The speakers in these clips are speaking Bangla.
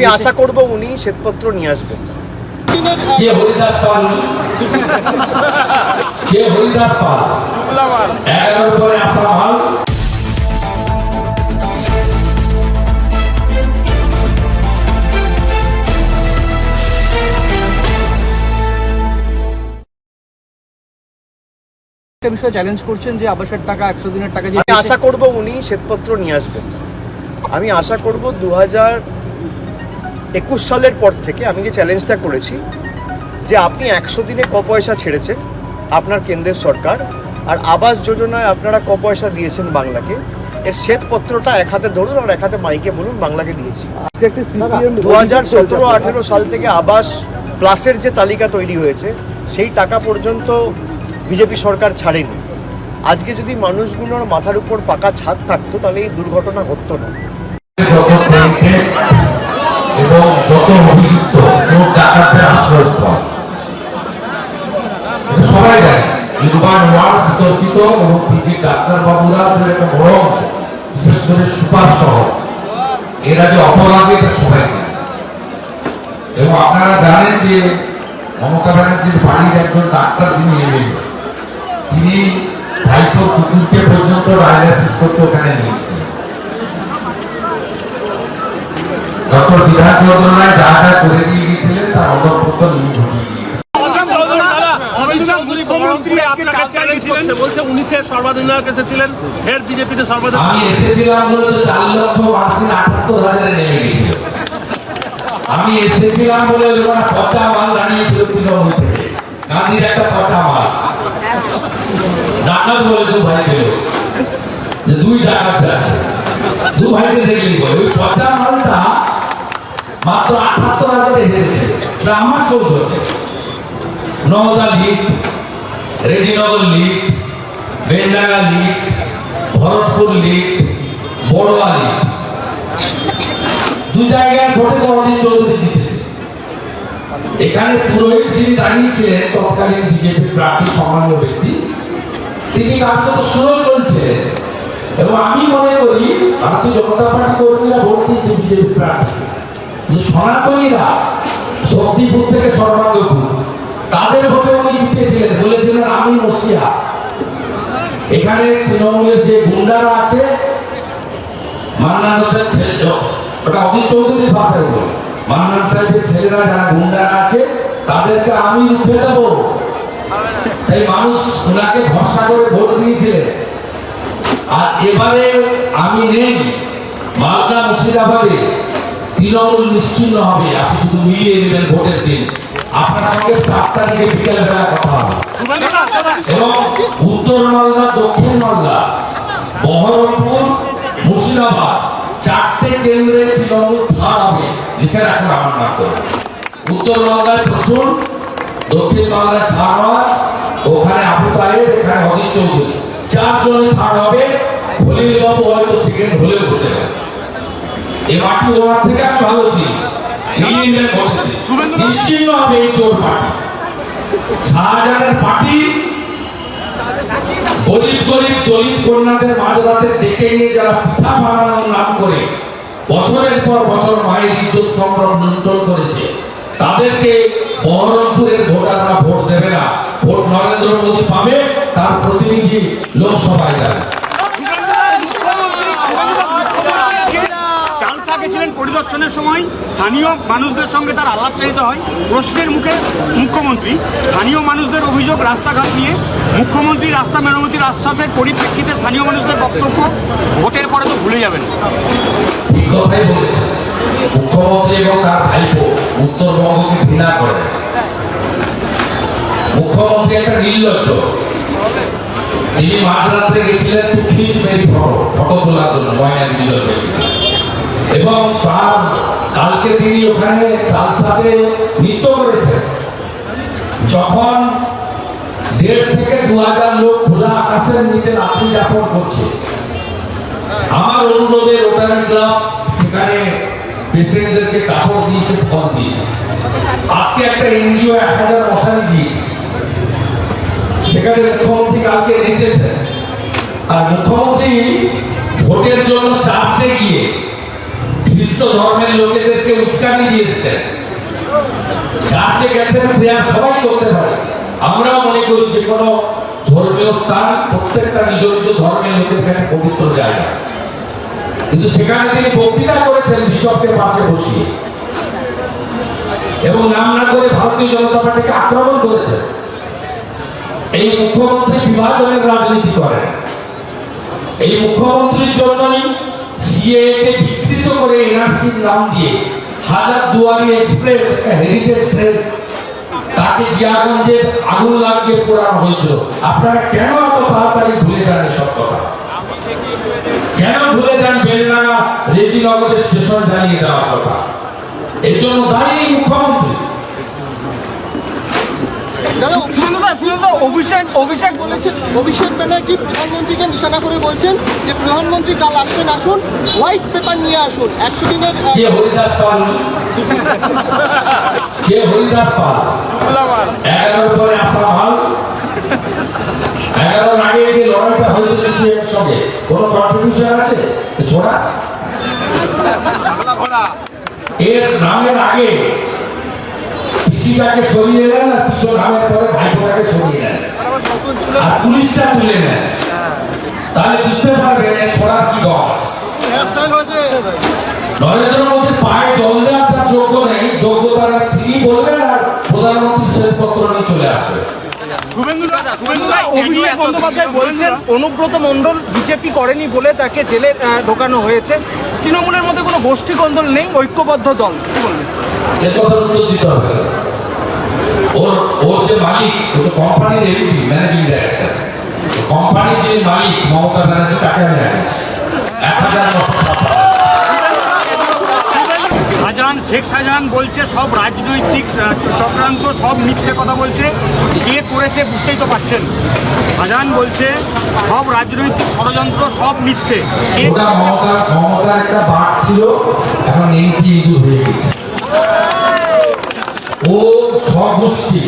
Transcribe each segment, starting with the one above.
আমি আশা করব উনি শ্বেতপত্র নিয়ে আসবেন। কে হরিদাস পাল? উনি? হরিদাস পাল? এগারোর পরে আসাম হল একটা বিষয় চ্যালেঞ্জ করছেন যে আবাসের টাকা একশো দিনের টাকা যে আমি আশা করব উনি শ্বেতপত্র নিয়ে আসবেন। আমি আশা করব দু হাজার একুশ সালের পর থেকে আমি যে চ্যালেঞ্জটা করেছি যে আপনি একশো দিনে ক পয়সা ছেড়েছেন আপনার কেন্দ্রের সরকার আর আবাস যোজনায় আপনারা ক পয়সা দিয়েছেন বাংলাকে এর শ্বেতপত্রটা এক হাতে ধরুন আর এক হাতে মাইকে বলুন বাংলাকে দিয়েছি। দু হাজার সতেরো আঠেরো সাল থেকে আবাস প্লাসের যে তালিকা তৈরি হয়েছে সেই টাকা পর্যন্ত বিজেপি সরকার ছাড়েনি। আজকে যদি মানুষগুলোর মাথার উপর পাকা ছাদ থাকতো তাহলে এই দুর্ঘটনা ঘটতো না। এবং যত অভিযুক্ত চোর ডাকাতের আশ্রয়স্থল সবাই জানে শহর এরা যে অপরাধী এবং আপনারা জানেন যে মমতা ব্যানার্জির ডাক্তার যিনি এলেন তিনি ভাইপো কুকুরকে পর্যন্ত ডায়ালাইসিস করতে ওখানে নিয়েছিলেন ডক্টর বিধান চৌধুরায় যা যা করে দিয়ে গিয়েছিলেন তার অন্তর্ভুক্ত নিয়ে ঘটিয়ে দিয়েছে মুখ্যমন্ত্রী আপনাকে চ্যালেঞ্জ করছে বলছে উনিশের সর্বাধিনায়ক এসেছিলেন ফের বিজেপিতে সর্বাধিনায়ক। আমি এসেছিলাম বলে চার লক্ষ পাঁচ আটাত্তর হাজারে নেমে গেছিল আমি এসেছিলাম বলে ওরা পচা মাল দাঁড়িয়েছিল তৃণমূল থেকে। গান্ধীর একটা পচা মাল। ডাকাত বলে দু ভাই দুই ডাকাত আছে। দু ভাইকে দেখলি বলে ওই পচা মালটা মাত্র আটাত্তর হাজারে এটা আমার সৌজন্যে Nowda lift, Rejinagar lift, Beldanga lift, Bharatpur lift, Baroa lift. দু জায়গায় ভোটে তো অজিত চৌধুরী জিতেছে। এখানে পুরোহিত যিনি দাঁড়িয়েছিলেন, তৎকালীন বিজেপি প্রার্থী, সম্মানীয় ব্যক্তি, তিনি কার্যত স্লো চলছে এবং আমি মনে করি, ভারতীয় জনতা পার্টি কর্মীরা ভোট দিয়েছে বিজেপি প্রার্থী কিন্তু সনাতনীরা শক্তিপুর থেকে সর্বাঙ্গপুর তাদের ভোটে উনি জিতেছিলেন, বলেছিলেন, আমি মসিয়া। এখানে তৃণমূলের যে গুন্ডারা আছে, মান্নান ছেলে ওটা অজিত চৌধুরীর ভাষায় বলে। মান্নান সাহেবের ছেলেরা যারা গুন্ডারা আছে, তাদেরকে আমি রুখে দেব। তাই মানুষ ওনাকে ভরসা করে ভোট দিয়েছিলেন। আর এবারে আমি নেই, মালদা মুর্শিদাবাদে তৃণমূল নিশ্চিন্ন হবে। আপনি শুধু মিলিয়ে নেবেন ভোটের দিন। আপনার সঙ্গে চার তারিখে বিকেল বেলা কথা হবে। এবং উত্তর মালদা, দক্ষিণ মালদা, বহরমপুর, মুর্শিদাবাদ, চারটে কেন্দ্রে তৃণমূল হবে। লিখে রাখুন আমার নাম করে উত্তর বাংলায় প্রসূন দক্ষিণ বাংলায় সারওয়াজ, ওখানে আবু তাহের এখানে অজিত চৌধুরী। চারজনে থার হবে। খলিল বাবু হয়তো সেকেন্ড হলেও হতে পারে এই মাটি ওনার থেকে আমি ভালো ছিলাম নিশ্চিন্ন হবে এই চোর পার্টি। শাহজাহানের পার্টি গরিব গরিব দলিত কন্যাদের মাঝরাতে ডেকে নিয়ে যারা পিঠা বানানোর নাম করে বছরের পর বছর মায়ের ইজ্জত সম্ভ্রম লুণ্ঠন করেছে তাদেরকে বহরমপুরের ভোটাররা ভোট দেবে না। ভোট নরেন্দ্র মোদী পাবে তার প্রতিনিধি লোকসভায় যাবে। সময় স্থানীয় মানুষদের সঙ্গে তার আলাপচারিতা হয়। প্রশ্নের মুখে মুখ্যমন্ত্রী, স্থানীয় মানুষদের অভিযোগ রাস্তাঘাট নিয়ে মুখ্যমন্ত্রী রাস্তা মেরামতির আশ্বাসের পরিপ্রেক্ষিতে স্থানীয় মানুষদের বক্তব্য ভোটের পরে তো ভুলে যাবেন। মুখ্যমন্ত্রী একটা নির্লজ্জ। তিনি মাঝরাত্রে গেছিলেন ফটো তোলার জন্য ময়না বিজয় এবং তার কালকে তিনি ওখানে চালসাতে নৃত্য করেছেন যখন দেড় থেকে দু হাজার লোক খোলা আকাশের নিচে রাত্রি যাপন করছে, আমার অনুরোধে রোটারি ক্লাব সেখানে পেশেন্টদেরকে কাপড় দিয়েছে ফল দিয়েছে। আজকে একটা এনজিও এক হাজার মশারি দিয়েছে। সেখানে মুখ্যমন্ত্রী কালকে নেচেছেন আর মুখ্যমন্ত্রী ভোটের জন্য চার্চে গিয়ে নির্দিষ্ট ধর্মের লোকেদেরকে উস্কানি দিয়েছেন চার্চে গেছেন প্রেয়ার সবাই করতে পারে। আমরাও মনে করি যে কোনো ধর্মীয় স্থান প্রত্যেকটা নিজ নিজ ধর্মের লোকের কাছে পবিত্র জায়গা। কিন্তু সেখানে তিনি বক্তৃতা করেছেন বিশপকে পাশে বসিয়ে। এবং নাম না করে ভারতীয় জনতা পার্টিকে আক্রমণ করেছেন। এই মুখ্যমন্ত্রী বিভাজনের রাজনীতি করেন। এই মুখ্যমন্ত্রীর জন্যই সিএকে বিকৃত করে এনআরসির নাম দিয়ে হাজার দুয়ারি এক্সপ্রেস, হেরিটেজ ট্রেন, তাকে জিয়াগঞ্জে আগুন লাগিয়ে পোড়ানো হয়েছিল। আপনারা কেন এত তাড়াতাড়ি ভুলে যান সব কথা? কেন ভুলে যান বেলডাঙ্গা রেজিনগরের স্টেশন জ্বালিয়ে দেওয়ার কথা? এর জন্য মুখ্যমন্ত্রী। দাদা সুন্দর সুন্দর অভিষেক অভিষেক বলেছেন, অভিষেক ব্যানার্জি প্রধানমন্ত্রীকে নিশানা করে বলছেন যে প্রধানমন্ত্রী কাল আসছেন, আসুন, হোয়াইট পেপার নিয়ে আসুন, একশো দিনের কে এর নামের আগে পিসিটাকে সরিয়ে নেন আর পিছন নামের পরে ভাইপোটাকে সরিয়ে নেন আর পুলিশটা তুলে নেন তাহলে বুঝতে পারবেন ছোড়ার কি আছে নরেন্দ্র মোদীর পায়ে জল দেওয়ার তার যোগ্য নেই যোগ্যতার তিনি বলবেন আর প্রধানমন্ত্রী শ্বেতপত্র নিয়ে চলে আসবে। অভিষেক বন্দ্যোপাধ্যায় বলছেন অনুব্রত মণ্ডল বিজেপি করেনি বলে তাকে জেলে ঢোকানো হয়েছে। তৃণমূলের মধ্যে কোনো গোষ্ঠী কন্দল নেই ঐক্যবদ্ধ দল কি বলবেন এ কথার উত্তর দিতে হবে ওর ওর যে মালিক ও তো কোম্পানির এমডি ম্যানেজিং ডাইরেক্টর কোম্পানির যে মালিক মমতা ব্যানার্জি তাকে আমি এক হাজার নশো শাহজাহান শেখ শাহজাহান বলছে সব রাজনৈতিক চক্রান্ত সব মিথ্যে কথা বলছে। কে করেছে বুঝতেই তো পাচ্ছেন। শাহজাহান বলছে সব রাজনৈতিক ষড়যন্ত্র সব মিথ্যে। মমতার মমতার একটা বাঘ ছিল এখন এমপি হয়ে গেছে। ও স্বগোষ্ঠী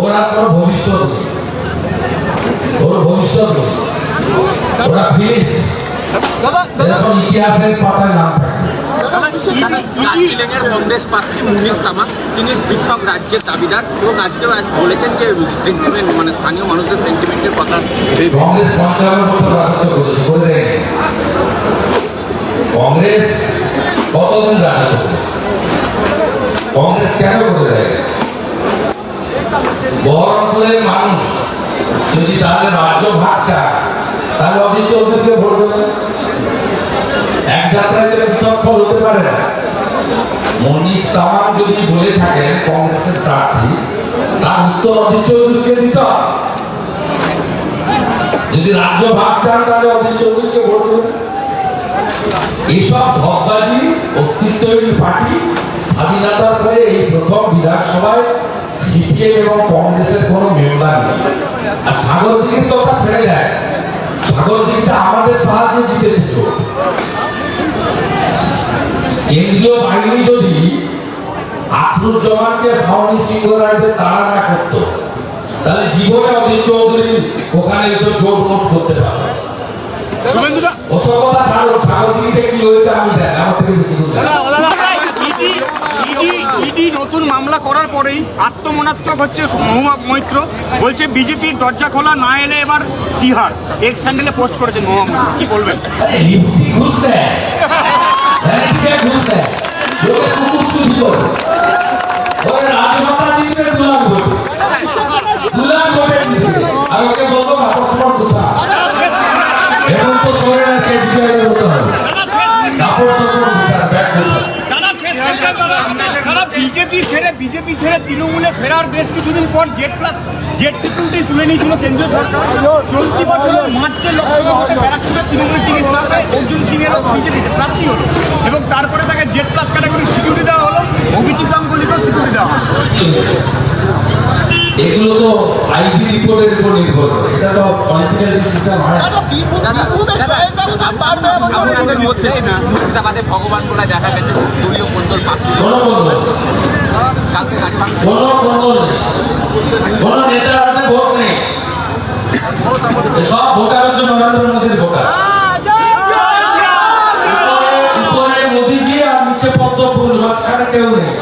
ওরা কোনো ভবিষ্যৎ নেই। ওর ভবিষ্যৎ নেই। ওরা ফিনিশ দাদা এরা সব ইতিহাসের পাতায় নাম থাকে। দার্জিলিংয়ের কংগ্রেস প্রার্থী মুনিশ তামাক তিনি পৃথক রাজ্যের দাবিদার এবং আজকেও আজ বলেছেন যে সেন্টিমেন্ট মানে স্থানীয় মানুষদের সেন্টিমেন্টের কথা। কংগ্রেস পঞ্চান্ন বছর রাজত্ব করেছে করে দেয় কংগ্রেস কতদিন রাজত্ব করেছে? কংগ্রেস কেন করে দেয়? বহরমপুরের মানুষ যদি তাহলে রাজ্য ভাগ চায়, তাহলে অধীর চৌধুরীকে ভোট দেবে। এক যাত্রায় পৃথক হতে পারে না। মনীষ যদি বলে থাকেন কংগ্রেসের প্রার্থী, তার উত্তর অধীর চৌধুরীকে যদি রাজ্য ভাগ চান তাহলে অধীর চৌধুরীকে ভোট দেবেন এইসব ধপবাজি অস্তিত্বহীন পার্টি স্বাধীনতার পরে এই প্রথম বিধানসভায় সিপিএম এবং কংগ্রেসের কোনো মেম্বার নেই। আর সাগর দিঘির কথা ছেড়ে দেয়। সাগর আমাদের সাহায্যে জিতেছে তো কেন্দ্রীয় বাহিনী যদি আখরুজ্জামানকে সাউনি সিংহ রায়দের তাড়া না করতো তাহলে জীবনে অধীর চৌধুরী ওখানে এসব জোট মোট করতে দা ওসব কথা ছাড়ো কি হয়েছে আমি দেখ আমার থেকে বেশি দূর ইডি নতুন মামলা করার পরেই আত্মমনাত্মক হচ্ছে মহুয়া মৈত্র। বলছে বিজেপির দরজা খোলা না এলে এবার তিহার। এক্স স্যান্ডেলে পোস্ট করেছেন মহুয়া মৈত্র। কি বলবেন? দেয় ভ্যালেন্টিকে ঘুষ দেয় বিজেপি ছেড়ে বিজেপি ছেড়ে তৃণমূলে ফেরার বেশ কিছুদিন পর জেড প্লাস জেড সিকিউরিটি তুলে নিয়েছিল কেন্দ্রীয় সরকার চলতি বছরের মার্চের লোকসভা ভোটে ব্যারাকপুরে তৃণমূলের টিকিট না পায় অর্জুন সিং এর বিজেপিতে প্রার্থী হলো এবং তারপরে তাকে জেড প্লাস ক্যাটাগরি সিকিউরিটি দেওয়া হলো অভিজিৎ গাঙ্গুলিকেও সিকিউরিটি দেওয়া হলো এগুলো তো আইবি রিপোর্টের উপর নির্ভর করে এটা তো পলিটিক্যাল ডিসিশন হয় মুর্শিদাবাদে ভগবান গোলায় দেখা গেছে দলীয় মন্ডল কোনো নেতার হাতে ভোট নেই। সব ভোটার হচ্ছে নরেন্দ্র মোদীর ভোটার। উপরে- উপরে মোদী ছাড়া কেউ নেই।